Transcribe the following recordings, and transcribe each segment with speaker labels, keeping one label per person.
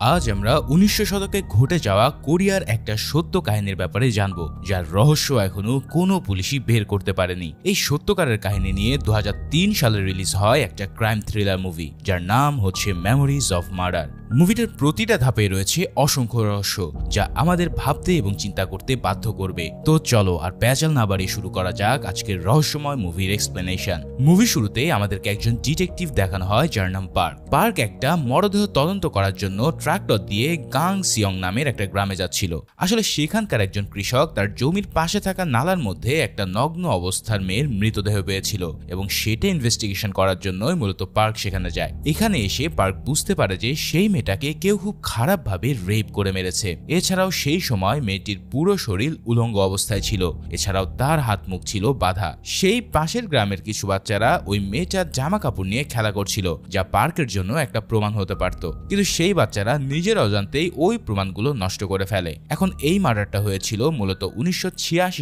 Speaker 1: আজ আমরা উনিশশো শতকে ঘটে যাওয়া কোরিয়ার একটা সত্য কাহিনীর ব্যাপারে জানব, যার রহস্য এখনও কোনো পুলিশই বের করতে পারেনি। এই সত্যকারের কাহিনী নিয়ে দু হাজার তিন সালে রিলিজ হয় একটা ক্রাইম থ্রিলার মুভি, যার নাম হচ্ছে মেমোরিজ অফ মার্ডার মুভিটার প্রতিটা ধাপে রয়েছে অসংখ্য রহস্য যা আমাদের ভাবতে এবং চিন্তা করতে বাধ্য করবে। তো চলো আর প্যাচাল না বাড়িয়ে শুরু করা যাক আজকের রহস্যময় মুভির এক্সপ্লেনেশন মুভি শুরুতে আমাদেরকে একজন ডিটেকটিভ দেখানো হয় যার নাম পার্ক। পার্ক একটা মরদেহ তদন্ত করার জন্য ট্রাক্টর দিয়ে গাং সিয়ং নামের একটা গ্রামে যাচ্ছিল। আসলে সেখানকার একজন কৃষক তার জমির পাশে থাকা নালার মধ্যে একটা নগ্ন অবস্থার মেয়ের মৃতদেহ পেয়েছিল এবং সেটা ইনভেস্টিগেশন করার জন্যই মূলত পার্ক সেখানে যায়। এখানে এসে পার্ক বুঝতে পারে যে সেই মেয়েটাকে কেউ খুব খারাপভাবে রেপ করে মেরেছে। এছাড়াও সেই সময় মেয়েটির পুরো শরীর উলঙ্গ অবস্থায় ছিল। এছাড়াও তার হাত মুখ ছিল বাধা। সেই পাশের গ্রামের কিছু বাচ্চারা ওই মেয়েটার জামা কাপড় নিয়ে খেলা করছিল, যা পার্কের জন্য একটা প্রমাণ হতে পারত। কিন্তু সেই বাচ্চারা নিজের অজান্তেই ওই প্রমাণগুলো নষ্ট করে ফেলে। এখন এই মার্ডারটা হয়েছিল মূলত উনিশশো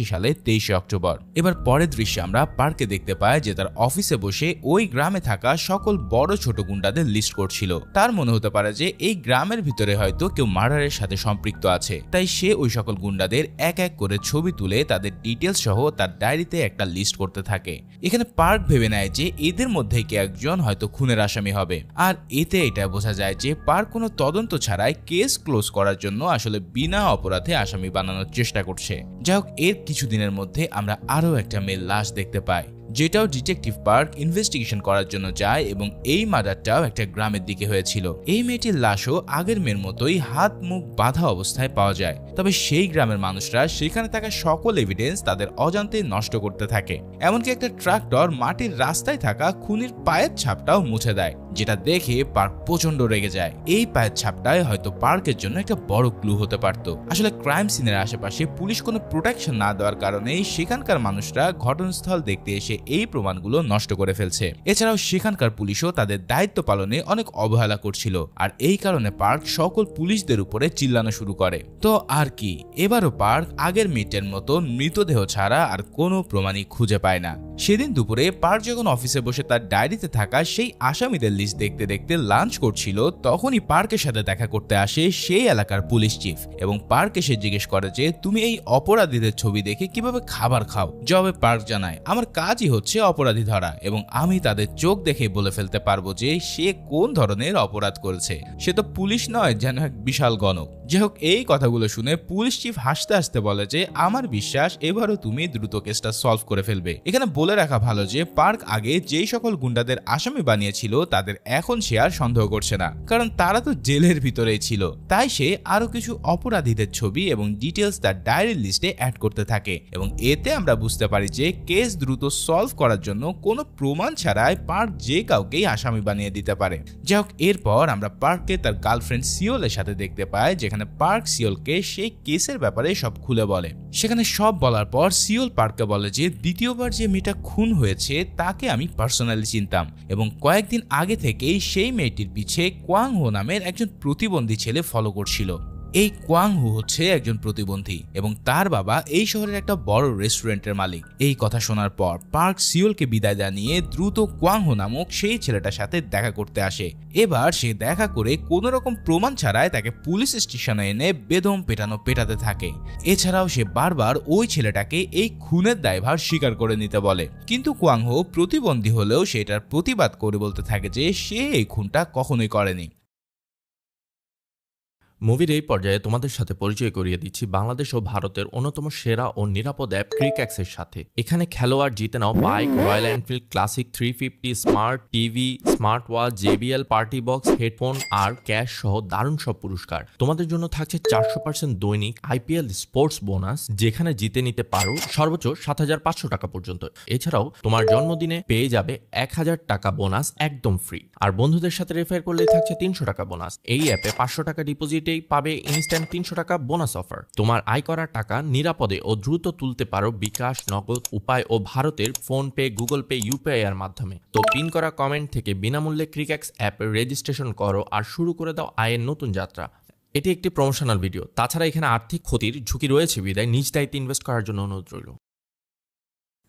Speaker 1: সালে তেইশে অক্টোবর। এবার পরের দৃশ্যে আমরা পার্কে দেখতে পাই যে তার অফিসে বসে ওই গ্রামে থাকা সকল বড় ছোট গুন্ডাদের লিস্ট করছিল। তার মনে হতে পারে যে এই গ্রামের ভিতরে হয়তো কেউ মার্ডারের সাথে সম্পৃক্ত আছে। তাই সে ওই সকল গুন্ডাদের এক এক করে ছবি তুলে তাদের ডিটেলস সহ তার ডায়েরিতে একটা লিস্ট করতে থাকে। এখানে পার্ক ভেবে নেয় যে এদের মধ্যে কে একজন হয়তো খুনের আসামি হবে। আর এতে এটা বোঝা যায় যে পার্ক কোনো তদন্ত ছাড়াই কেস ক্লোজ করার জন্য আসলে বিনা অপরাধে আসামি বানানোর চেষ্টা করছে। যাই হোক, এর কিছুদিনের মধ্যে আমরা আরও একটা মেয়ের লাশ দেখতে পাই। যেটাও ডিটেকটিভ পার্ক ইনভেস্টিগেশন করার জন্য যায় এবং এই মার্ডারটাও একটা গ্রামের দিকে হয়েছিল। এই মেয়েটির লাশও আগের মেয়ের মতোই হাত মুখ বাঁধা অবস্থায় পাওয়া যায়। তবে সেই গ্রামের মানুষরা সেখানে থাকা সকল এভিডেন্স তাদের অজান্তে নষ্ট করতে থাকে। এমনকি একটা ট্রাক্টর মাটির রাস্তায় থাকা খুনির পায়ের ছাপটাও মুছে দেয়, যেটা দেখে পার্ক প্রচণ্ড রেগে যায়। এই পায়ের ছাপটায় হয়তো পার্কের জন্য একটা বড় ক্লু হতে পারত। আসলে ক্রাইম সিনের আশেপাশে পুলিশ কোনো প্রোটেকশন না দেওয়ার কারণে সেখানকার মানুষরা ঘটনাস্থল দেখতে এসে এই প্রমাণগুলো নষ্ট করে ফেলছে। এছাড়াও সেখানকার পুলিশও তাদের দায়িত্ব পালনে অনেক অবহেলা করছিল, আর এই কারণে পার্ক সকল পুলিশদের উপরে চিল্লানো শুরু করে। তো আর কি, এবারও পার্ক আগের মিটের মতো মৃতদেহ ছাড়া আর কোনো প্রমাণই খুঁজে পায় না। সেদিন দুপুরে পার্ক যখন অফিসে বসে তার ডায়েরিতে থাকা সেই আসামিদের লিস্ট দেখতে দেখতে লাঞ্চ করছিল, তখনই পার্কের সাথে দেখা করতে আসে সেই এলাকার পুলিশ চিফ এবং পার্ক এসে জিজ্ঞেস করে যে, তুমি এই অপরাধীদের ছবি দেখে কীভাবে খাবার খাও? জবাবে পার্ক জানায়, আমার কাজই হচ্ছে অপরাধী ধরা এবং আমি তাদের চোখ দেখে বলে ফেলতে পারব যে সে কোন ধরনের অপরাধ করেছে। সে তো পুলিশ নয়, যেন এক বিশাল গণক। যাই হোক, এই কথাগুলো শুনে পুলিশ চিফ হাসতে হাসতে বলে যে, আমার বিশ্বাস, এবারও তুমি দ্রুত কেসটা সলভ করে ফেলবে। এখানে বলে রাখা ভালো যে, পার্ক আগে যেই সকল গুন্ডাদের আসামি বানিয়েছিল, তাদের এখন সে আর সন্দেহ করছে না। কারণ তারা তো জেলের ভিতরেই ছিল। তাই সে আরও কিছু অপরাধীদের ছবি এবং ডিটেলস তার ডায়েরির লিস্টে অ্যাড করতে থাকে। এবং এতে আমরা বুঝতে পারি যে, কেস দ্রুত সলভ করার জন্য কোনো প্রমাণ ছাড়াই পার্ক যে কাউকেই আসামি বানিয়ে দিতে পারে। যাই হোক, এরপর আমরা পার্ককে তার গার্লফ্রেন্ড সিওলের সাথে দেখতে পাই, যেখানে পার্ক সিওলকে সেই কেসের ব্যাপারে সব খুলে বলে। সেখানে সব বলার পর সিওল পার্ককে বলে যে, দ্বিতীয়বার যে মেয়েটা খুন হয়েছে, তাকে আমি পার্সোনালি চিনতাম এবং কয়েকদিন আগে থেকেই সেই মেয়েটির পিছে কোয়াং হো নামের একজন প্রতিবন্ধী ছেলে ফলো করছিল। এই কোয়াং হু হচ্ছে একজন প্রতিবন্ধী এবং তার বাবা এই শহরের একটা বড় রেস্টুরেন্টের মালিক। এই কথা শোনার পর পার্ক সিওলকে বিদায় জানিয়ে দ্রুত কোয়াং হু নামক সেই ছেলেটার সাথে দেখা করতে আসে। এবার সে দেখা করে কোনো রকম প্রমাণ ছাড়াই তাকে পুলিশ স্টেশনে এনে বেদম পেটানো পেটাতে থাকে। এছাড়াও সে বারবার ওই ছেলেটাকে এই খুনের দায়ভার স্বীকার করে নিতে বলে। কিন্তু কোয়াং কোয়াংহো প্রতিবন্ধী হলেও সেটার প্রতিবাদ করে বলতে থাকে যে সে এই খুনটা কখনোই করেনি।
Speaker 2: মুভির এই পর্যায়ে তোমাদের সাথে পরিচয় করিয়ে দিচ্ছি বাংলাদেশ ও ভারতের অন্যতম সেরা ও নিরাপদ অ্যাপ ক্রিক্যাক্সের সাথে। এখানে খেলোয়াড় জিতে নাও bike, Royal Enfield, classic three fifty, smart TV, smart watch, JBL, party box, headphone আর ক্যাশ সহ দারুণ সব পুরস্কার। তোমাদের জন্য থাকছে চারশো পার্সেন্ট দৈনিক আইপিএল স্পোর্টস বোনাস, যেখানে জিতে নিতে পারো সর্বোচ্চ সাত হাজার পাঁচশো টাকা পর্যন্ত। এছাড়াও তোমার জন্মদিনে পেয়ে যাবে এক হাজার টাকা বোনাস একদম ফ্রি। আর বন্ধুদের সাথে রেফার করলে থাকছে তিনশো টাকা বোনাস। এই অ্যাপে পাঁচশো টাকা ডিপোজিটেই পাবে ইনস্ট্যান্ট তিনশো টাকা বোনাস অফার তোমার আয় করা টাকা নিরাপদে ও দ্রুত তুলতে পারো বিকাশ, নগদ, উপায় ও ভারতের PhonePe Google Pay UPI এর মাধ্যমে। তো পিন করা কমেন্ট থেকে বিনামূল্যে ক্রিক্যাক্স অ্যাপ রেজিস্ট্রেশন করো আর শুরু করে দাও আয়ের নতুন যাত্রা। এটি একটি প্রমোশনাল ভিডিও তাছাড়া এখানে আর্থিক ক্ষতির ঝুঁকি রয়েছে বিদায়। নিজ দায়িত্বে ইনভেস্ট করার জন্য অনুরোধ রইল।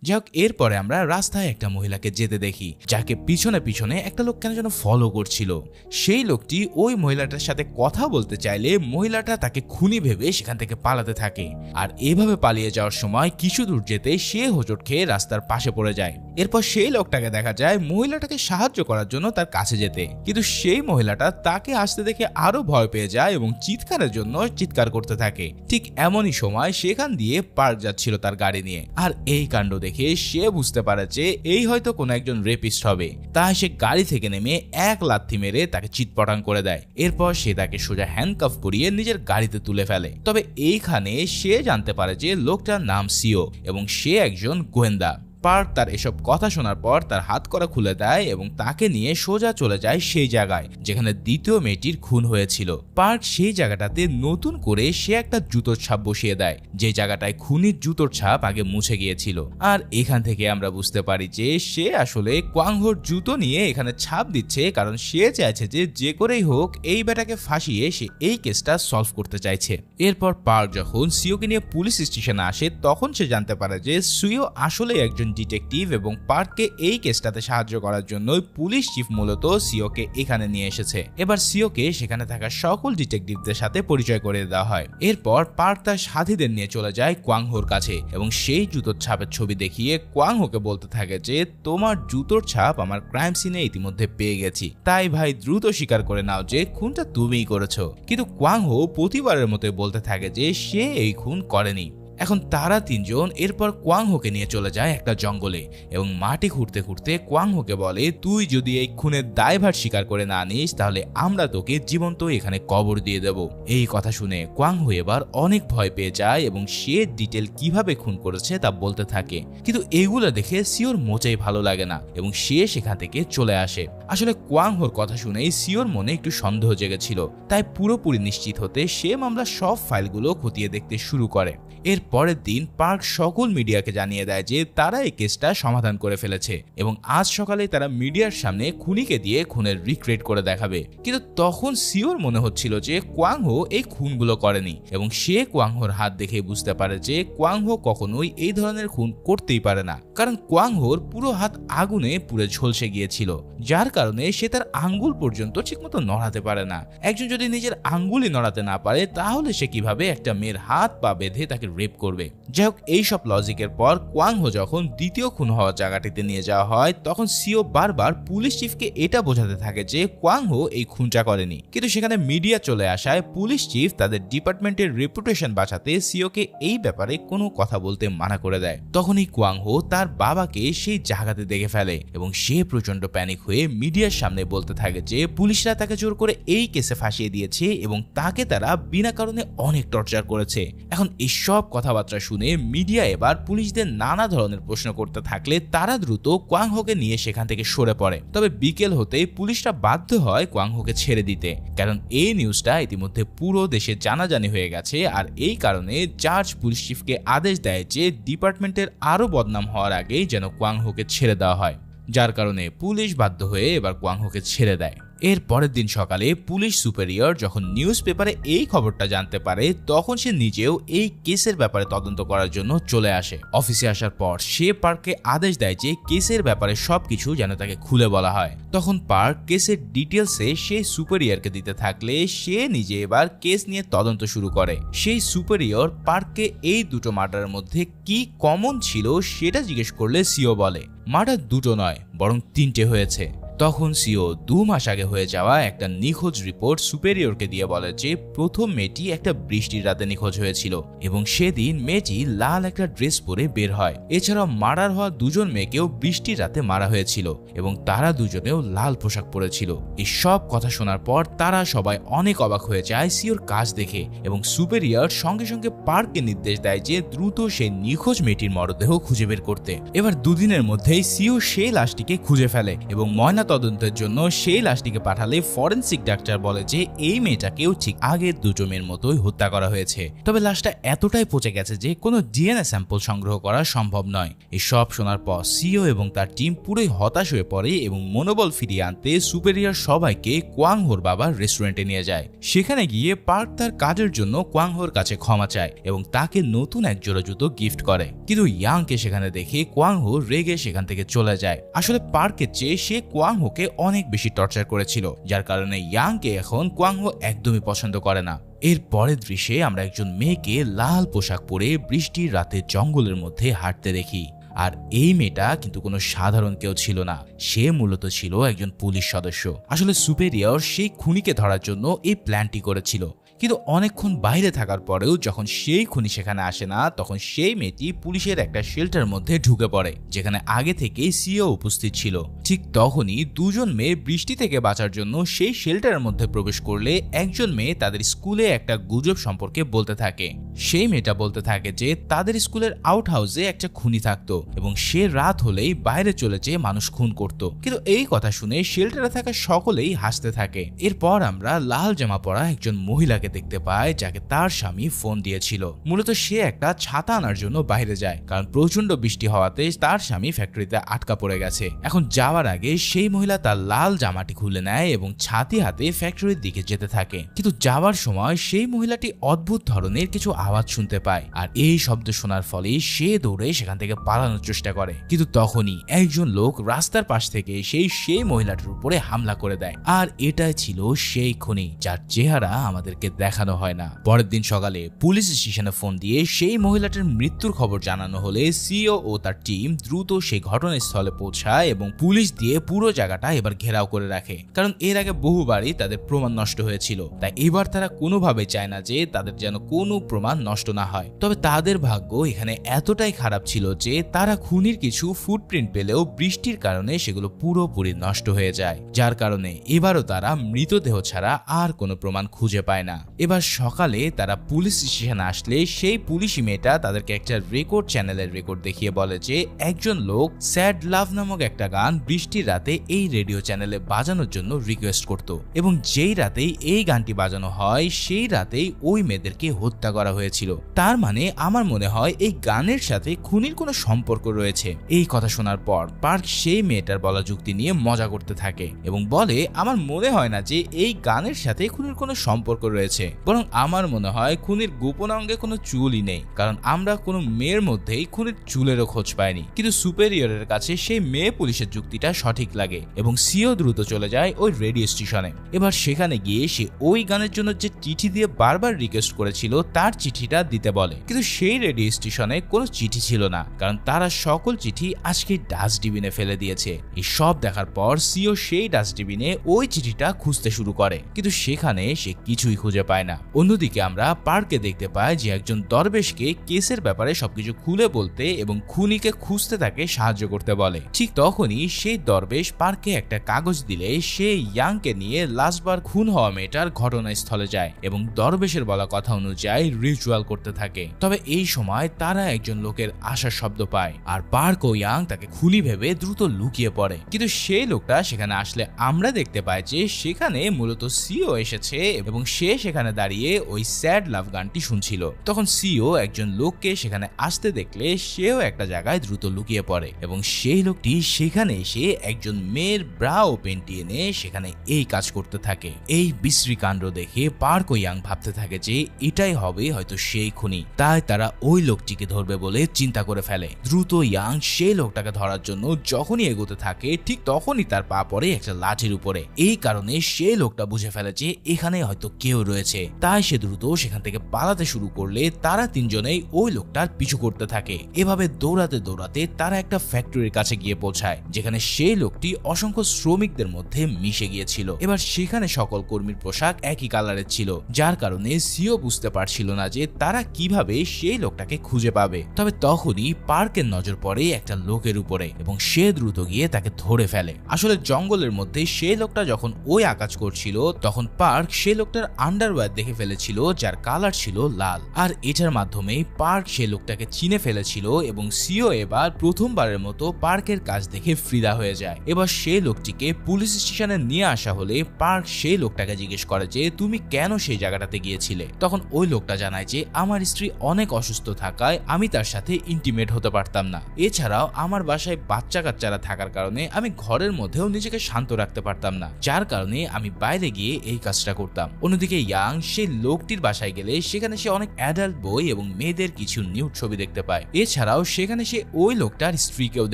Speaker 1: যাই হোক, এরপরে আমরা রাস্তায় একটা মহিলাকে যেতে দেখি, যাকে পিছনে পিছনে একটা লোক কেন যেন ফলো করছিল। সেই লোকটি ওই মহিলাটার সাথে কথা বলতে চাইলে মহিলাটা তাকে খুনি ভেবে সেখান থেকে পালাতে থাকে। আর এভাবে পালিয়ে যাওয়ার সময় কিছু দূর যেতে সে হোঁচট খেয়ে রাস্তার পাশে পড়ে যায়। এরপর সেই লোকটাকে দেখা যায় মহিলাটাকে সাহায্য করার জন্য তার কাছে যেতে। কিন্তু সেই মহিলাটা তাকে আসতে দেখে আরও ভয় পেয়ে যায় এবং চিৎকারের জন্য চিৎকার করতে থাকে। ঠিক এমনই সময় সেখান দিয়ে পার্ক যাচ্ছিল তার গাড়ি নিয়ে। আর এই কাণ্ড সে বুঝতে পারে যে এই হয়তো কোনো একজন রেপিস্ট হবে। তাই সে গাড়ি থেকে নেমে এক লাথি মেরে তাকে চিৎপটাং করে দেয়। এরপর সে তাকে সোজা হ্যান্ডকাফ করিয়ে নিজের গাড়িতে তুলে ফেলে। তবে এইখানে সে জানতে পারে যে লোকটার নাম সিও এবং সে একজন গোয়েন্দা। পার্ক তার এসব কথা শোনার পর তার হাত করা খুলে দেয় এবং তাকে নিয়ে সোজা চলে যায় সেই জায়গায়, যেখানে দ্বিতীয় মেয়েটির খুন হয়েছিল। পার্ক সেই জায়গাটাতে নতুন করে সে একটা জুতোর ছাপ বসিয়ে দেয়, যে জায়গাটায় খুনির জুতোর ছাপ আগে মুছে গিয়েছিল। আর এখান থেকে আমরা বুঝতে পারি যে সে আসলে কোয়াংহোর জুতো নিয়ে এখানে ছাপ দিচ্ছে, কারণ সে চাইছে যে যে করেই হোক এই বেটাকে ফাঁসিয়ে সে এই কেসটা সলভ করতে চাইছে। এরপর পার্ক যখন সিওকে নিয়ে পুলিশ স্টেশনে আসে, তখন সে জানতে পারে যে সুইও আসলে একজন ডিটেকটিভ এবং পার্ককে এই কেসটাতে সাহায্য করার জন্য পুলিশ চিফ মূলত সিওকে এখানে নিয়ে এসেছে। এবার সিওকে সেখানে থাকা সকল ডিটেকটিভদের সাথে পরিচয় করে দেওয়া হয়। এরপর পার্ক তার সাথীদের নিয়ে চলে যায় কোয়াংহোর কাছে এবং সেই জুতোর ছাপের ছবি দেখিয়ে কোয়াংহোকে বলতে থাকে যে, তোমার জুতোর ছাপ আমার ক্রাইম সিনে ইতিমধ্যে পেয়ে গেছি। তাই ভাই, দ্রুত স্বীকার করে নাও যে, খুনটা তুমিই করেছ। কিন্তু কোয়াংহো প্রতিবারের মতো বলতে থাকে যে, সে এই খুন করেনি। এখন তারা তিনজন এরপর কোয়াংহোকে নিয়ে চলে যায় একটা জঙ্গলে এবং মাটি খুঁড়তে খুঁড়তে কোয়াংহোকে বলে, তুই যদি এই খুনের দায়ভার স্বীকার করে না নিস, তাহলে আমরা তোকে জীবন্ত এখানে কবর দিয়ে দেব। এই কথা শুনে কোয়াংহো এবার অনেক ভয় পেয়ে যায় এবং সে ডিটেল কীভাবে খুন করেছে তা বলতে থাকে। কিন্তু এগুলো দেখে সিওর মোচাই ভালো লাগে না এবং সে সেখান থেকে চলে আসে। আসলে কোয়াংহোর কথা শুনেই সিওর মনে একটু সন্দেহ জেগেছিল। তাই পুরোপুরি নিশ্চিত হতে সে মামলার সব ফাইলগুলো খতিয়ে দেখতে শুরু করে। এর পরের দিন পার্ক সকল মিডিয়াকে জানিয়ে দেয় যে তারা এই কেসটা সমাধান করে ফেলেছে এবং আজ সকালে তারা মিডিয়ার সামনে খুনিকে দিয়ে খুনের রিক্রিয়েট করে দেখাবে। কিন্তু তখন সিওর মনে হচ্ছিল যে কোয়াংহো এই খুনগুলো করেনি এবং সে কোয়াংহোর হাত দেখে বুঝতে পারে যে কোয়াংহো কখনোই এই ধরনের খুন করতেই পারে না। কারণ কোয়াংহোর পুরো হাত আগুনে পুড়ে ঝলসে গিয়েছিল, যার কারণে সে তার আঙ্গুল পর্যন্ত ঠিকমতো নড়াতে পারে না। একজন যদি নিজের আঙ্গুলই নড়াতে না পারে, তাহলে সে কীভাবে একটা মেয়ের হাত পা বেঁধে তাকে রেপ করবে। যাই হোক এইসব লজিকের পর কোয়াংহো যখন দ্বিতীয় খুন হওয়া জায়গাটিতে নিয়ে যাওয়া হয়, তখন সিও বারবার পুলিশ চিফকে এটা বোঝাতে থাকে যে কোয়াংহো এই খুনটা করেনি। কিন্তু সেখানে মিডিয়া চলে আসায় পুলিশ চিফ তাদের ডিপার্টমেন্টের রেপুটেশন বাঁচাতে সিওকে এই ব্যাপারে কোনো কথা বলতে মানা করে দেয়। তখনই কোয়াংহো তার বাবাকে সেই জায়গাতে দেখে ফেলে এবং সে প্রচণ্ড প্যানিক হয়ে মিডিয়ার সামনে বলতে থাকে যে পুলিশরা তাকে জোর করে এই কেসে ফাঁসিয়ে দিয়েছে এবং তাকে তারা বিনা কারণে অনেক টর্চার করেছে। এখন এইসব কথাবার্তা শুনে মিডিয়া এবার পুলিশদের নানা ধরনের প্রশ্ন করতে থাকলে তারা দ্রুত কোয়াংহোকে নিয়ে সেখান থেকে সরে পড়ে। তবে বিকেল হতেই পুলিশরা বাধ্য হয় কোয়াংহোকে ছেড়ে দিতে। কারণ এই নিউজটা ইতিমধ্যে পুরো দেশে জানাজানি হয়ে গেছে আর এই কারণে জার্জ পুলিশ চিফকে আদেশ দেয় যে ডিপার্টমেন্টের আরও বদনাম হওয়ার আগেই যেন কোয়াংহোকে ছেড়ে দেওয়া হয়। যার কারণে পুলিশ বাধ্য হয়ে এবার কোয়াংহোকে ছেড়ে দেয়। এর পরের দিন সকালে পুলিশ সুপেরিয়র যখন নিউজ পেপারে এই খবরটা জানতে পারে, তখন সে নিজেও এই কেসের ব্যাপারে তদন্ত করার জন্য চলে আসে। অফিসে আসার পর সে পার্ককে আদেশ দেয় যে কেসের ব্যাপারে সবকিছু যেন তাকে খুলে বলা হয়। তখন পার্ক কেসের ডিটেলসে সেই সুপেরিয়রকে দিতে থাকলে সে নিজে এবার কেস নিয়ে তদন্ত শুরু করে। সেই সুপেরিয়র পার্ককে এই দুটো মার্ডারের মধ্যে কি কমন ছিল সেটা জিজ্ঞেস করলে সিও বলে, মার্ডার দুটো নয়, বরং তিনটে হয়েছে। তখন সিও দু মাস আগে হয়ে যাওয়া একটা নিখোঁজ রিপোর্ট সুপেরিয়রকে দিয়ে বলে যে প্রথম মেয়েটি একটা বৃষ্টির রাতে নিখোঁজ হয়েছিল এবং সেদিন মেয়েটি লাল একটা ড্রেস পরে বের হয়। এছাড়াও মারার হওয়া দুজন মেয়েকেও বৃষ্টির রাতে মারা হয়েছিল এবং তারা দুজনেও লাল পোশাক পরেছিল। এই সব কথা শোনার পর তারা সবাই অনেক অবাক হয়ে যায় সিওর কাজ দেখে এবং সুপেরিয়র সঙ্গে সঙ্গে পার্ককে নির্দেশ দেয় যে দ্রুত সেই নিখোঁজ মেয়েটির মরদেহ খুঁজে বের করতে। এবার দুদিনের মধ্যেই সিও সেই লাশটিকে খুঁজে ফেলে এবং ময়না তদন্তের জন্য সেই লাশটিকে পাঠালে ফরেন্সিক ডাক্তার বলে যে এই মেয়েটাকেও ঠিক আগের দুটো মেয়ের মতোই হত্যা করা হয়েছে। তবে লাশটা এতটাই পচে গেছে যে কোনো ডিএনএ স্যাম্পল সংগ্রহ করা সম্ভব নয়। এই সব শোনার পর সিও এবং তার টিম পুরোই হতাশ হয়ে পড়ে এবং মনোবল ফিরিয়ে আনতে সুপেরিয়ার সবাইকে কোয়াংহোর বাবার রেস্টুরেন্টে নিয়ে যায়। সেখানে গিয়ে পার্ক তার কাজের জন্য কোয়াংহোর কাছে ক্ষমা চায় এবং তাকে নতুন এক জোড়া জুতো গিফট করে। কিন্তু ইয়াংকে সেখানে দেখে কোয়াংহো রেগে সেখান থেকে চলে যায়। আসলে পার্কের চেয়ে সে কোয়াংহোকে অনেক বেশি টর্চার করেছিল, যার কারণে ইয়াংকে এখন কোয়াংহো একদমই পছন্দ করে না। এর পরের দৃশ্যে আমরা একজন মেয়েকে লাল পোশাক পরে বৃষ্টির রাতে জঙ্গলের মধ্যে হাঁটতে দেখি। আর এই মেয়েটা কিন্তু কোনো সাধারণ কেউ ছিল না, সে মূলত ছিল একজন পুলিশ সদস্য। আসলে সুপেরিয়র সেই খুনিকে ধরার জন্য এই প্ল্যানটি করেছিল। কিন্তু অনেকক্ষণ বাইরে থাকার পরেও যখন সেই খুনি সেখানে আসে না, তখন সেই মেয়েটি পুলিশের একটা শেল্টার মধ্যে ঢুকে পড়ে, যেখানে আগে থেকে সিও উপস্থিত ছিল। ঠিক তখনই দুজন মেয়ে বৃষ্টি থেকে বাঁচার জন্য সেই শেল্টারের মধ্যে প্রবেশ করলে একজন মেয়ে তাদের স্কুলে একটা গুজব সম্পর্কে বলতে থাকে। সেই মেয়েটা বলতে থাকে যে, তাদের স্কুলের আউট হাউসে একটা খুনি থাকতো এবং সে রাত হলেই বাইরে চলে যেয়ে মানুষ খুন করত। কিন্তু এই কথা শুনে শেল্টারে থাকা সকলেই হাসতে থাকে। এরপর আমরা লাল জামা পরা একজন মহিলাকে দেখতে পাই যাকে তার স্বামী ফোন দিয়েছিল। মূলত সে একটা ছাতা আনার জন্য বাইরে যায়, কারণ প্রচণ্ড বৃষ্টি হওয়াতে তার স্বামী ফ্যাক্টরিতে আটকা পড়ে গেছে। এখন যাওয়ার আগে সেই মহিলা তার লাল জামাটি খুলে নেয় এবং ছাতি হাতে ফ্যাক্টরির দিকে যেতে থাকে। কিন্তু যাওয়ার সময় সেই মহিলাটি অদ্ভুত ধরনের কিছু আওয়াজ শুনতে পায় আর এই শব্দ শোনার ফলে সে দৌড়ে সেখান থেকে পালানোর চেষ্টা করে। কিন্তু তখনই একজন লোক রাস্তার পাশ থেকে সেই সেই মহিলাটির উপরে হামলা করে দেয়। আর এটাই ছিল সেই খুনি, যার চেহারা আমাদেরকে দেখানো হয় না। পরের দিন সকালে পুলিশ স্টেশনে ফোন দিয়ে সেই মহিলাটির মৃত্যুর খবর জানানো হলে সিও ও তার টিম দ্রুত সেই ঘটনাস্থলে পৌঁছায় এবং পুলিশ দিয়ে পুরো জায়গাটা এবার ঘেরাও করে রাখে। কারণ এর আগে বহুবারই তাদের প্রমাণ নষ্ট হয়েছিল। তাই এবার তারা কোনোভাবে চায় না যে তাদের যেন কোনো প্রমাণ নষ্ট না হয়। তবে তাদের ভাগ্য এখানে এতটাই খারাপ ছিল যে তারা খুনির কিছু ফুটপ্রিন্ট পেলেও বৃষ্টির কারণে সেগুলো পুরোপুরি নষ্ট হয়ে যায়। যার কারণে এবারও তারা মৃতদেহ ছাড়া আর কোনো প্রমাণ খুঁজে পায় না। এবার সকালে তারা পুলিশ স্টেশনে আসলে সেই পুলিশি মেয়েটা তাদেরকে একটা রেকর্ড চ্যানেলের রেকর্ড দেখিয়ে বলে যে একজন লোক স্যাড লাভ নামক একটা গান বৃষ্টির রাতে এই রেডিও চ্যানেলে বাজানোর জন্য রিকোয়েস্ট করত। এবং যেই রাতেই এই গানটি বাজানো হয়, সেই রাতেই ওই মেয়েদেরকে হত্যা করা হয়েছিল। তার মানে আমার মনে হয় এই গানের সাথে খুনির কোনো সম্পর্ক রয়েছে। এই কথা শোনার পর পার্ক সেই মেয়েটার বলা যুক্তি নিয়ে মজা করতে থাকে এবং বলে, আমার মনে হয় না যে এই গানের সাথে খুনির কোনো সম্পর্ক রয়েছে বরং আমার মনে হয় খুনির গোপন অঙ্গে কোনো চুলই নেই। কারণ আমরা কোনো মেয়ের মধ্যেই খুনির চুলেরও খোঁজ পাইনি। কিন্তু সুপেরিয়রের কাছে সেই মেয়ে পুলিশের যুক্তিটা সঠিক লাগে এবং সিও দ্রুত চলে যায় ওই রেডিও স্টেশনে। এবার সেখানে গিয়ে সে ওই গানের জন্য যে চিঠি দিয়ে বারবার রিকোয়েস্ট করেছিল, তার চিঠিটা দিতে বলে। কিন্তু সেই রেডিও স্টেশনে কোনো চিঠি ছিল না, কারণ তারা সকল চিঠি আজকে ডাস্টবিনে ফেলে দিয়েছে। এই সব দেখার পর সিও সেই ডাস্টবিনে ওই চিঠিটা খুঁজতে শুরু করে। কিন্তু সেখানে সে কিছুই খুঁজে পায় না। অন্যদিকে আমরা পার্কে দেখতে পাই যে একজন দরবেশকে কেসের ব্যাপারে সবকিছু খুলে বলতে এবং খুনিকে খুঁজতে তাকে সাহায্য করতে বলে। ঠিক তখনই সেই দরবেশ পার্কে একটা কাগজ দিলে সে ইয়াংকে নিয়ে লাস্টবার খুন হওয়া মেয়েটার ঘটনাস্থলে যায় এবং দরবেশের বলা কথা অনুযায়ী রিচুয়াল করতে থাকে। তবে এই সময় তারা একজন লোকের আশার শব্দ পায় আর পার্ক ও ইয়াং তাকে খুনি ভেবে দ্রুত লুকিয়ে পড়ে। কিন্তু সেই লোকটা সেখানে আসলে আমরা দেখতে পাই যে সেখানে মূলত সিও এসেছে এবং সে সেখানে দাঁড়িয়ে ওই স্যাড লাভ গানটি শুনছিল। তখন সিও একজন লোককে সেখানে আসতে দেখলে সেও একটা জায়গায় দ্রুত লুকিয়ে পড়ে এবং সেই লোকটি সেখানে এসে একজন মেয়ের ব্রা ও পেন্টি এনে সেখানে এই কাজ করতে থাকে। এই বিশ্রী কাণ্ড দেখে পার্ক ইয়াং ভাবতে থাকে যে এটাই হবে হয়তো সেই খুনি। তাই তারা ওই লোকটিকে ধরবে বলে চিন্তা করে ফেলে। দ্রুত ইয়াং সেই লোকটাকে ধরার জন্য যখনই এগোতে থাকে, ঠিক তখনই তার পা পড়ে একটা লাঠির উপরে। এই কারণে সেই লোকটা বুঝে ফেলে যে এখানে হয়তো কেউ রয়েছে তাই সে দ্রুত সেখান থেকে পালাতে শুরু করলে তারা তিনজনেই ওই লোকটার পিছু করতে থাকে। এভাবে দৌড়াতে দৌড়াতে তারা একটা ফ্যাক্টরির কাছে গিয়ে পৌঁছায়, যেখানে সেই লোকটি অসংখ্য শ্রমিকদের মধ্যে মিশে গিয়েছিল। এবার সেখানে সকল কর্মীর পোশাক একই কালারের ছিল, যার কারণে সিও বুঝতে পারছিল না যে তারা কীভাবে সেই লোকটাকে খুঁজে পাবে। তবে তখনই পার্কের নজর পড়ে একটা লোকের উপরে এবং সে দ্রুত গিয়ে তাকে ধরে ফেলে। আসলে জঙ্গলের মধ্যে সেই লোকটা যখন ওই আকাজ করছিল, তখন পার্ক সেই লোকটার আন্ডারওয়্যার দেখে ফেলেছিল, যার কালার ছিল লাল। আর এটার মাধ্যমে পার্ক সে লোকটাকে চিনে ফেলেছিল এবং সিও এবার প্রথমবারের মতো পার্কের কাজ দেখে ফ্রিদা হয়ে যায়। এবার সেই লোকটিকে পুলিশ স্টেশনে নিয়ে আসা হলে পার্ক সেই লোকটাকে জিজ্ঞেস করে যে, তুমি কেন সেই জায়গাটাতে গিয়েছিলে? তখন ওই লোকটা জানায় যে, আমার স্ত্রী অনেক অসুস্থ থাকায় আমি তার সাথে ইন্টিমেট হতে পারতাম না। এছাড়াও আমার বাসায় বাচ্চা কাচ্চারা থাকার কারণে আমি ঘরের মধ্যেও নিজেকে শান্ত রাখতে পারতাম না। যার কারণে আমি বাইরে গিয়ে এই কাজটা করতাম। অন্যদিকে ইয়াং সেই লোকটির বাসায় গেলে সেখানে সে অনেক অ্যাডাল্ট বই এবং মেয়েদের কিছু নিউট ছবি দেখতে পায়। এছাড়াও সেখানে সে ওই লোকটার স্ত্রীকেও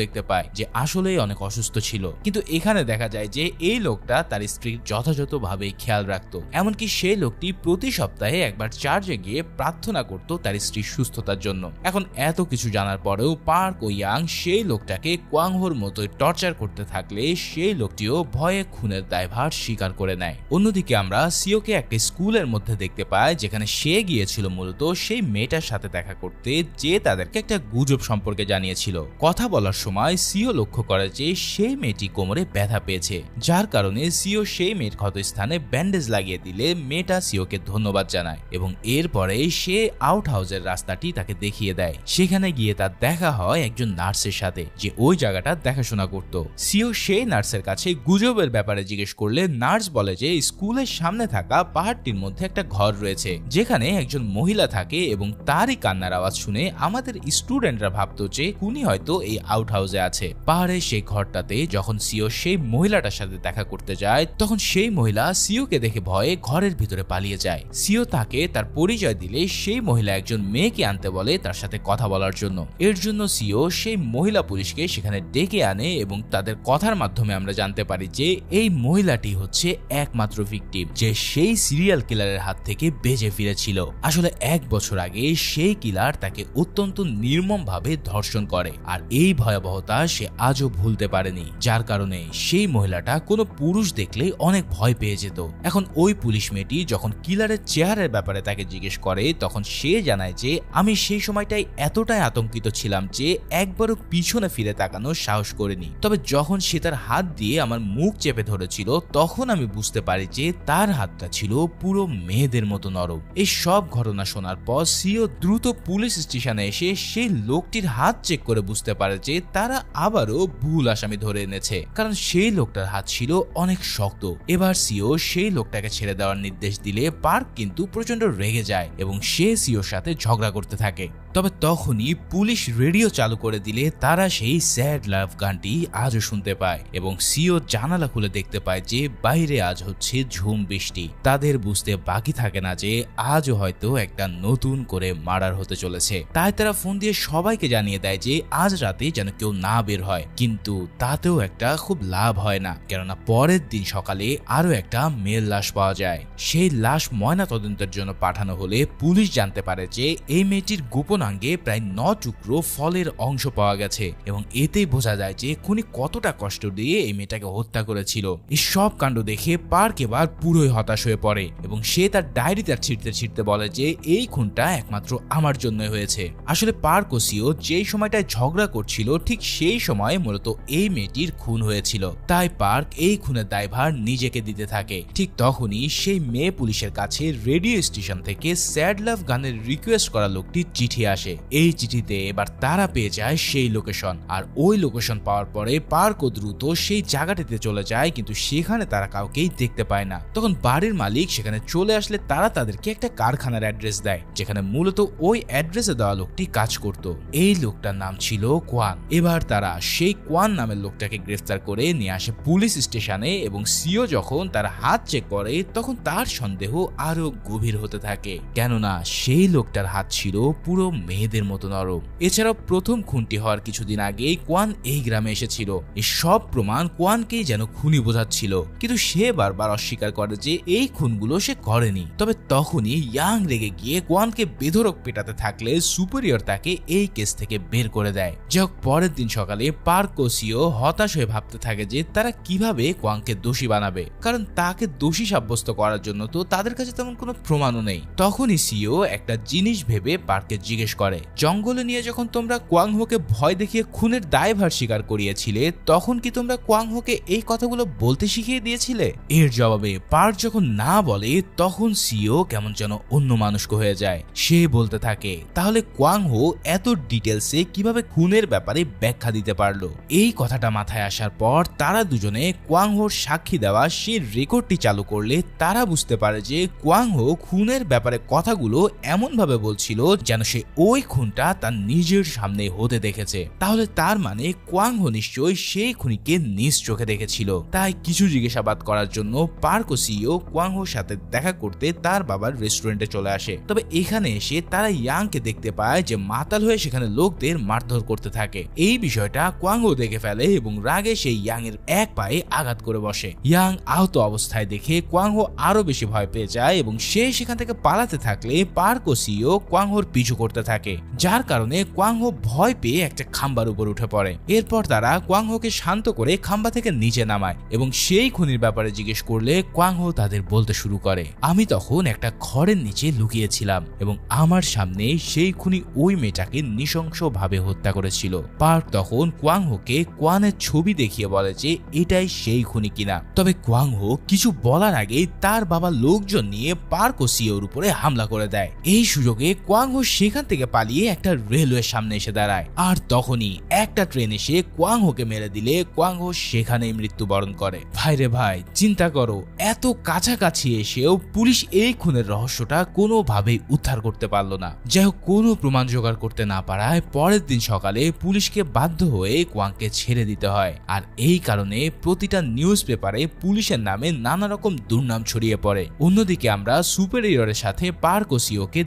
Speaker 1: দেখতে পায়, যে আসলেই অনেক অসুস্থ ছিল। কিন্তু এখানে দেখা যায় যে এই লোকটা তার স্ত্রীর যথাযথভাবে খেয়াল রাখতো। এমনকি সেই লোকটি প্রতি সপ্তাহে একবার চার্জে গিয়ে প্রার্থনা করত তার স্ত্রীর সুস্থতার জন্য। এখন এত কিছু জানার পরেও পার্ক ও ইয়াং সেই লোকটাকে কোয়াংহোর মতো টর্চার করতে থাকলে সেই লোকটিও ভয়ে খুনের দায়ভার স্বীকার করে নেয়। অন্যদিকে আমরা সিওকে একটা স্কুলের মধ্যে দেখতে পাই যেখানে সে গিয়েছিল মূলত সেই মেয়েটার সাথে দেখা করতে, যে তাদেরকে একটা গুজব সম্পর্কে জানিয়েছিল। কথা বলার সময় সিও লক্ষ্য করে যে সেই মেয়েটি কোমরে ব্যথা পেয়েছে, যার কারণে সিও সেই মেয়ের ক্ষত স্থানে ব্যান্ডেজ লাগিয়ে দিলে মেয়েটা সিওকে ধন্যবাদ জানায় এবং এরপরে সে আউট হাউসের রাস্তাটি তাকে দেখিয়ে দেয়। সেখানে গিয়ে তার দেখা হয় একজন নার্সের সাথে, যে ওই জায়গাটা দেখাশোনা করত। সিও সেই নার্সের কাছে গুজবের ব্যাপারে জিজ্ঞেস করলে নার্স বলে যে স্কুলের সামনে থাকা পাহাড়টির মধ্যে একটা ঘর রয়েছে, যেখানে একজন মহিলা থাকে এবং তারই কান্নার আওয়াজ শুনে আমাদের স্টুডেন্টরা ভাবতো যে উনি হয়তো এই আউট হাউসে আছে। পাহাড়ের সেই ঘরটাতে যখন সিও সেই মহিলাটার সাথে দেখা করতে যায়, তখন সেই মহিলা সিওকে দেখে ভয়ে ঘরের ভিতরে পালিয়ে যায়। সিও তাকে তার পরিচয় দিলে সেই মহিলা একজন মেয়েকে আনতে বলে তার সাথে কথা বলার জন্য। এর জন্য সিও সেই মহিলা পুলিশকে সেখানে ডেকে আনে এবং তাদের কথার মাধ্যমে আমরা জানতে পারি যে এই মহিলাটি হচ্ছে একমাত্র ভিকটিম যে সেই সিরিয়াল কিলারের হাত থেকে বেঁচে ফিরেছিল। আসলে এক বছর আগে সেই কিলার তাকে অত্যন্ত নির্মমভাবে ধর্ষণ করে, আর এই ভয়াবহতা সে আজও ভুলতে পারেনি, যার কারণে সেই মহিলাটা কোনো পুরুষ দেখলে অনেক ভয় পেয়ে যেত। এখন ওই পুলিশ মেয়েটি যখন কিলারের চেহারের ব্যাপারে তাকে জিজ্ঞেস করে, তখন সে জানায় যে, আমি সেই সময়টাই এতটাই আতঙ্কিত ছিলাম যে একবারও পিছনে ফিরে তাকানোর সাহস করিনি। তবে যখন সে তার হাত দিয়ে আমার মুখ চেপে ধরেছিল, তখন আমি বুঝতে পারি যে তার হাতটা ছিল পুরো মেয়েদের মতো নরম। এই সব ঘটনা শোনার পর সিও দ্রুত পুলিশ স্টেশনে এসে সেই লোকটির হাত চেক করে বুঝতে পারে যে তারা আবারও ভুল আসামি ধরে এনেছে। কারণ সেই লোকটার হাত ছিল অনেক শক্ত। এবার সিও সেই লোকটাকে ছেড়ে দেওয়ার নির্দেশ দিলে পার্ক কিন্তু প্রচণ্ড রেগে যায় এবং সে সিওর সাথে ঝগড়া করতে থাকে। তবে তখনই পুলিশ রেডিও চালু করে দিলে তারা সেই স্যাড লাভ গানটি আজও শুনতে পায় এবং সিও জানালা খুলে দেখতে পায় যে বাইরে আজ হচ্ছে ঝুম বৃষ্টি। তাদের বুঝতে বাকি থাকে না যে আজও হয়তো একটা নতুন করে মার্ডার হতে চলেছে। তাই তারা ফোন দিয়ে সবাইকে জানিয়ে দেয় যে আজ রাতে যেন কেউ না বের হয়। কিন্তু তাতেও একটা খুব লাভ হয় না, কেননা পরের দিন সকালে আরও একটা মেয়ের লাশ পাওয়া যায়। সেই লাশ ময়না তদন্তের জন্য পাঠানো হলে পুলিশ জানতে পারে যে এই মেয়েটির গোপনাঙ্গে প্রায় ন টুকরো ফলের অংশ পাওয়া গেছে এবং এতেই বোঝা যায় যে খুনি কতটা কষ্ট দিয়ে এই মেয়েটাকে হত্যা করেছিল। এই সব কাণ্ড দেখে পার্ক এবার পুরোই হতাশ হয়ে পড়ে এবং সে তার ডায়েরিতে ছিটতে ছিটতে বলে যে, এই খুনটা একমাত্র আমার জন্য হয়েছে। আসলে পার্ক ও যেই সময়টায় ঝগড়া করছিল, ঠিক সেই সময় মূলত এই মেয়েটির খুন হয়েছিল। তাই পার্ক এই খুনের দায়ভার নিজেকে দিতে থাকে। ঠিক তখনই সেই মেয়ে পুলিশের কাছে রেডিও স্টেশন থেকে স্যাড লাভ গানের রিকোয়েস্ট করা লোকটির চিঠি আসে। এই চিঠিতে এবার তারা পেয়ে যায় সেই লোকেশন। আর ওই লোকেশন পাওয়ার পরে পার্ক ও দ্রুত সেই জায়গাটিতে চলে যায়, কিন্তু সেখানে তারা কাউকেই দেখতে পায় না। তখন বাড়ির মালিক সেখানে চলে আসলে তারা তাদেরকে একটা কারখানার অ্যাড্রেস দেয়, যেখানে মূলত ওই অ্যাড্রেসে দেওয়া লোকটি কাজ করত। এই লোকটার নাম ছিল কোয়ান। এবার তারা সেই কোয়ান নামের লোকটাকে গ্রেফতার করে নিয়ে আসে পুলিশ স্টেশনে এবং সিও যখন তার হাত চেক করে, তখন তার সন্দেহ আরও গভীর হতে থাকে। কেননা সেই লোকটার হাত ছিল পুরো মেয়েদের মতো নরম। এছাড়াও প্রথম খুনটি হওয়ার কিছুদিন আগে কোয়ান এই গ্রামে এসেছিল। এই সব প্রমাণ কোয়ানকেই যেন খুনি বোঝাচ্ছিল। কিন্তু সে বারবার অস্বীকার করে যে এই খুনগুলো সে করেনি। তবে তখনই ইয়াং রেগে গিয়ে কোয়ানকে বেধরক পেটাতে থাকলে সুপেরিয়র তাকে এই কেস থেকে বের করে দেয়। যাক পরের দিন সকালে পার্ক ও হতাশ হয়ে ভাবতে থাকে যে তারা কীভাবে কোয়াংকে দোষী বানাবে। কারণ তাকে দোষী সাব্যস্ত করার জন্য তো তাদের কাছে তেমন কোনো প্রমাণও নেই। তখনই সিও একটা জিনিস ভেবে পার্কে জিজ্ঞেস করে, জঙ্গলে নিয়ে যখন তোমরা কোয়াংহোকে ভয় দেখিয়ে খুনের দায়ভার স্বীকার করিয়েছিলে, তখন কি তোমরা কোয়াংহোকে এই কথাগুলো বলতে শিখিয়ে দিয়েছিলে? এর জবাবে পার্ক যখন না বলে তখন সিও কেমন যেন অন্য মানুষক হয়ে যায়। সে বলতে থাকে, তাহলে কোয়াংহো এত ডিটেলসে কীভাবে খুনের ব্যাপারে ব্যাখ্যা দিতে পারল? এই কথাটা মাথায় আসার পর তারা দুজনে কোয়াংহোর সাক্ষী দেওয়া সেই রেকর্ডটি চালু করলে তারা বুঝতে পারে যে কোয়াংহো খুনের ব্যাপারে কথাগুলো এমনভাবে বলছিল যেন সে ওই খুনটা তার নিজের সামনে হতে দেখেছে। তাহলে তার মানে কোয়াংহো নিশ্চয়ই সেই খুনিকে নিজ চোখে দেখেছিল। তাই কিছু জিজ্ঞাসাবাদ করার জন্য পার্কো সিও কোয়াংহোর সাথে দেখা করতে তার বাবার রেস্টুরেন্টে চলে আসে। তবে এখানে এসে তারা ইয়াংকে দেখতে পায় যে মাতাল হয়ে সেখানে লোকদের মারধর করতে থাকে। এই বিষয়টা কোয়াংহো দেখে ফেলে এবং রাগে সেই ইয়াং এর এক পায়ে আঘাত করে বসে। ইয়াং আহত অবস্থায় দেখে কোয়াংহো আরও বেশি ভয় পেয়ে যায় এবং সে সেখান থেকে পালাতে থাকলে পার্কো সিও কোয়াংহোর পিছু করতে থাকে। যার কারণে কোয়াংহো ভয় পেয়ে একটা খাম্বার উপর উঠে পড়ে। এরপর তারা কোয়াংহোকে শান্ত করে খাম্বা থেকে নিচে নামায় এবং সেই খুনির ব্যাপারে জিজ্ঞেস করলে কোয়াংহো তাদের বলতে শুরু করে। আমি তখন একটা ঘরের নিচে লুকিয়েছিলাম এবং আমার সামনে সেই খুনি ওই মেয়েটাকে নৃশংসভাবে হত্যা করেছিল। পার্ক তখন কোয়াংহোকে কোয়ানের ছবি দেখিয়ে বলে যে এটাই সেই খুনি কিনা। তবে কোয়াংহো কিছু বলার আগে তার বাবা লোকজন নিয়ে পার্ক ও সিওর উপরে হামলা করে দেয়। এই সুযোগে কোয়াংহো সেখান থেকে পালিয়ে একটা রেলওয়ের সামনে এসে দাঁড়ায়। আর তখনই একটা ট্রেন এসে কোয়াংহোকে মেরে দিলে কোয়াংহো সেখানেই মৃত্যুবরণ করে। ভাই রে ভাই, চিন্তা করো, এত কাছাকাছি এসেও পুলিশ এই খুনের রহস্যটা কোনোভাবেই উদ্ধার করতে পারল না। যাই হোক কোনো প্রমাণ জোগাড় করতে না পারায় পরের দিন সকালে পুলিশকে বাধ্য হয়ে কোয়াংকে ছেড়ে দিতে হয়। আর এই কারণে প্রতিটা নিউজ পেপারে পুলিশের নামে নানা রকম দুর্নাম ছড়িয়ে পড়ে। অন্যদিকে আমরা সুপেরিয়রের সাথে পার্ক ও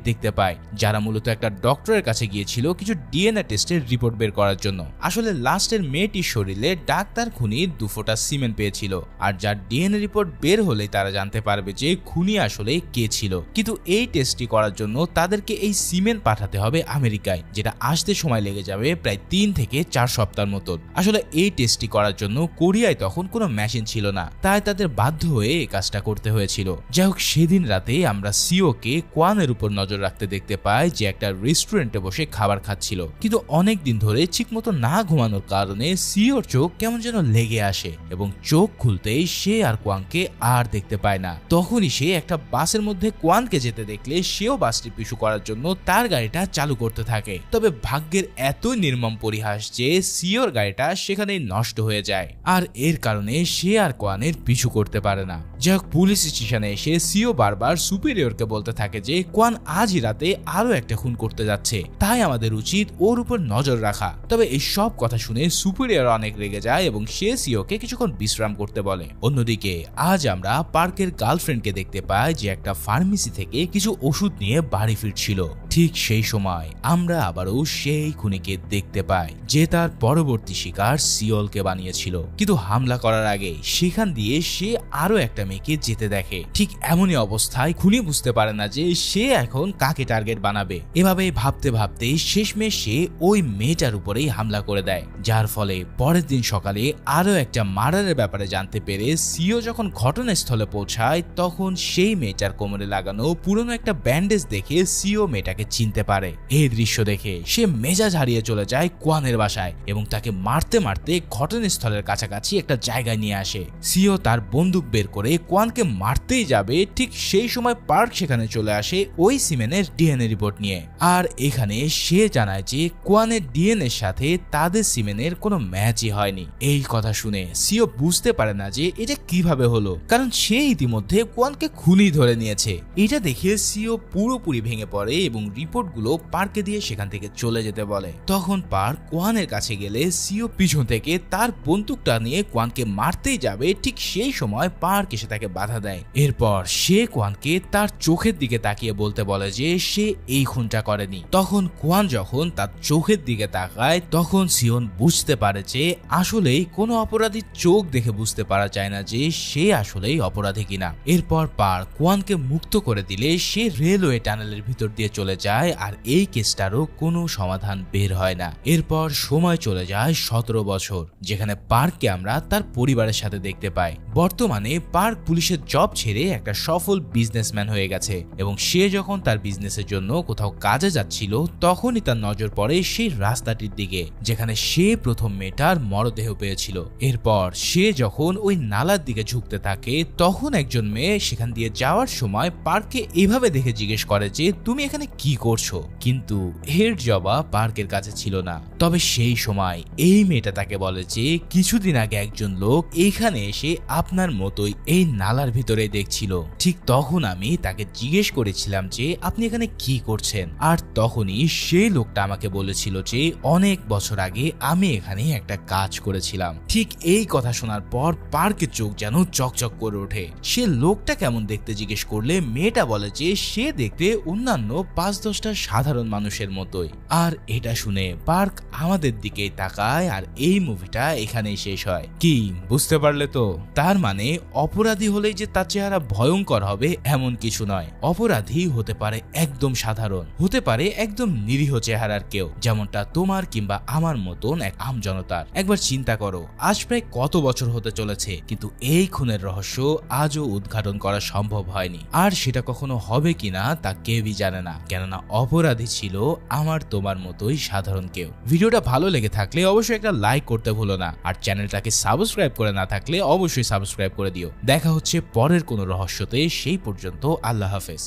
Speaker 1: দেখতে পাই, যারা মূলত একটা ডক্টরের কাছে গিয়েছিল কিছু ডিএনএ টেস্টের রিপোর্ট বের করার জন্য। আসলে লাস্টের মেয়েটির শরীরে ডাক্তার খুনি দুফোটা সিমেন্ট পেয়েছিল, আর যার ডিএনএ রিপোর্ট বের হলে তারা জানতে পারবে যে খুনি আসলে কে ছিল? কিন্তু এই টেস্টটি করার জন্য তাদেরকে এই সিমেন্ট পাঠাতে হবে আমেরিকায়, যেটা আসতে সময় লেগে যাবে প্রায় তিন থেকে চার সপ্তাহ মতন আসলে এই টেস্টটি করার জন্য কোরিয়ায় তখন কোনো মেশিন ছিল না, তাই তাদের বাধ্য হয়ে এই কাজটা করতে হয়েছিল। যাই হোক সেদিন রাতে আমরা সিওকে কোয়ানের উপর নজর রাখতে দেখতে পাই যে একটা রেস্টুরেন্টে বসে খাবার খাচ্ছিল। কিন্তু অনেক দিন ধরে ঠিকমতো না ঘুমানোর কারণে সিওর চোখ কেমন যেন লেগে আসে এবং চোখ খুলতেই সে আর কোয়াংকে আর দেখতে পায় না। তখনই সে একটা বাসের মধ্যে কোয়ানকে যেতে দেখলে সেও বাসটি পিছু করার জন্য তার গাড়িটা চালু করতে থাকে। তবে ভাগ্যের এত নির্মম পরিহাস যে সিওর গাড়িটা সেখানেই নষ্ট হয়ে যায়। আর এর কারণে সে আর কোয়ানের পিছু করতে পারে না। যাই পুলিশ স্টেশনে এসে সিও বারবার সুপিরিয়রকে বলতে থাকে যে কোয়ান আজই রাতে আরও একটা খুন করতে যাচ্ছে। তাই আমাদের উচিত ওর উপর নজর রাখা। তবে এই সব কথা শুনে সুপিরিয়র অনেক রেগে যায় এবং সে সিওকে কিছুক্ষণ বিশ্রাম করতে বলে। অন্যদিকে আজ আমরা পার্কের গার্লফ্রেন্ডকে দেখতে পাই যে একটা ফার্মেসি থেকে কিছু ওষুধ নিয়ে বাড়ি ফিরছিল। ঠিক সেই সময় আমরা আবারও সেই খুনিকে দেখতে পাই, যে তার পরবর্তী শিকার সিওলকে বানিয়েছিল। কিন্তু হামলা করার আগে সেখান দিয়ে সে আরও একটা মেয়েকে যেতে দেখে। ঠিক এমনই অবস্থায় খুনি বুঝতে পারে না যে সে এখন কাকে টার্গেট বানাবে। এভাবে ভাবতে ভাবতে শেষমেশ সে ওই মেয়েটার উপরেই হামলা করে দেয়। যার ফলে পরের দিন সকালে আরও একটা মার্ডারের ব্যাপারে জানতে পেরে সিও যখন ঘটনাস্থলে পৌঁছায়, তখন সেই মেয়েটার কোমরে লাগানো পুরনো একটা ব্যান্ডেজ দেখে সিও মেয়েটাকে চিনতে পারে। এই দৃশ্য দেখে সে মেজাজ হারিয়ে চলে যায় কোয়ানের বাসায় এবং তাকে মারতে মারতে ঘটনাস্থলের কাছাকাছি একটা জায়গায় নিয়ে আসে। সিও তার বন্দুক বের করে কোয়ানকে মারতেই যাবে, ঠিক সেই সময় পার্ক সেখানে চলে আসে ওই সিমেনের ডিএনএ রিপোর্ট নিয়ে। আর এখানে সে জানায় যে কোয়ানের ডিএনএর সাথে তাদের সিমেনের কোনো ম্যাচই হয়নি। এই কথা শুনে সিও বুঝতে পারে না যে এটা কীভাবে হলো, কারণ সে ইতিমধ্যে কোয়ানকে খুনি ধরে নিয়েছে। এটা দেখে সিও পুরোপুরি ভেঙে পড়ে এবং রিপোর্টগুলো পার্কে দিয়ে সেখান থেকে চলে যেতে বলে। তখন পার্ক কোয়ানের কাছে গেলে সিও পিছন থেকে তার বন্দুকটা নিয়ে কোয়ানকে মারতেই যাবে, ঠিক সেই সময় পার্ক এসে তাকে বাধা দেয়। এরপর সে কোয়ানকে তার চোখের দিকে তাকিয়ে বলতে বলে যে সে এই খুনটা করেনি। তখন কোয়ান যখন তার চোখের দিকে তাকায়, তখন সিওন বুঝতে পারে যে আসলেই কোনো অপরাধীর চোখ দেখে বুঝতে পারা যায় না যে সে আসলেই অপরাধী কিনা। এরপর পার কোয়ানকে মুক্ত করে দিলে সে রেলওয়ে টানেলের ভিতর দিয়ে চলে যায় আর এই কেসটারও কোনো সমাধান বের হয় না। এরপর সময় চলে যায় সতেরো বছর, যেখানে পার্ককে আমরা তার পরিবারের সাথে দেখতে পাই। বর্তমানে পার্ক পুলিশের জব ছেড়ে একটা সফল বিজনেসম্যান হয়ে গেছে এবং সে যখন তার বিজনেসের জন্য কোথাও কাজে যাচ্ছিল, তখনই তার নজর পড়ে সেই রাস্তাটির দিকে, যেখানে সে প্রথম মেয়েটার মরদেহ পেয়েছিল। এরপর সে যখন ওই নালার দিকে ঝুঁকতে থাকে, তখন একজন মেয়ে সেখান দিয়ে যাওয়ার সময় পার্ককে এভাবে দেখে জিজ্ঞেস করে যে, তুমি এখানে কি করছ? কিন্তু এর জবাব পার্কের কাছে ছিল না। তবে সেই সময় এই মেয়েটা তাকে বলে যে, কিছুদিন আগে একজন লোক এখানে এসে আপনার মতোই এই নালার ভিতরে দেখছিল। ঠিক তখন আমি তাকে জিজ্ঞেস করেছিলাম যে, আপনি এখানে কি করছেন? আর তখনই সেই লোকটা আমাকে বলেছিল যে, অনেক বছর আগে আমি এখানে একটা কাজ করেছিলাম। ঠিক এই কথা শোনার পর পার্কের চোখ যেন চকচক করে ওঠে। সে লোকটা কেমন দেখতে জিজ্ঞেস করলে, মেয়েটা বলে যে, সে দেখতে অন্যান্য পাঁচ দশটা সাধারণ মানুষের মতোই। আর এটা শুনে পার্ক আমাদের দিকে তাকায় আর এই মুভিটা এখানেই শেষ হয়। কি, বুঝতে পারলে তো? তার মানে অপরাধী হলেই যে তার চেহারা ভয়ঙ্কর হবে এমন কিছু নয়। অপরাধী হতে পারে একদম সাধারণ, হতে পারে একদম নিরীহ চেহারার কেউ, যেমনটা তোমার কিংবা আমার মতন এক আম জনতার। একবার চিন্তা করো, আজ প্রায় কত বছর হতে চলেছে, কিন্তু এই খুনের রহস্য আজও উদ্ঘাটন করা সম্ভব হয়নি। আর সেটা কখনো হবে কিনা তা কেউই জানে না। কেননা অপরাধী ছিল আমার তোমার মতোই সাধারণ কেউ। ভিডিওটা ভালো লেগে থাকলে অবশ্যই একটা লাইক করতে ভুলো না। আর চ্যানেলটাকে সাবস্ক্রাইব করে না থাকলে অবশ্যই সাবস্ক্রাইব করে দিও। দেখা হচ্ছে পরের কোনো রহস্যতে, সেই পর্যন্ত আল্লাহ হাফেজ।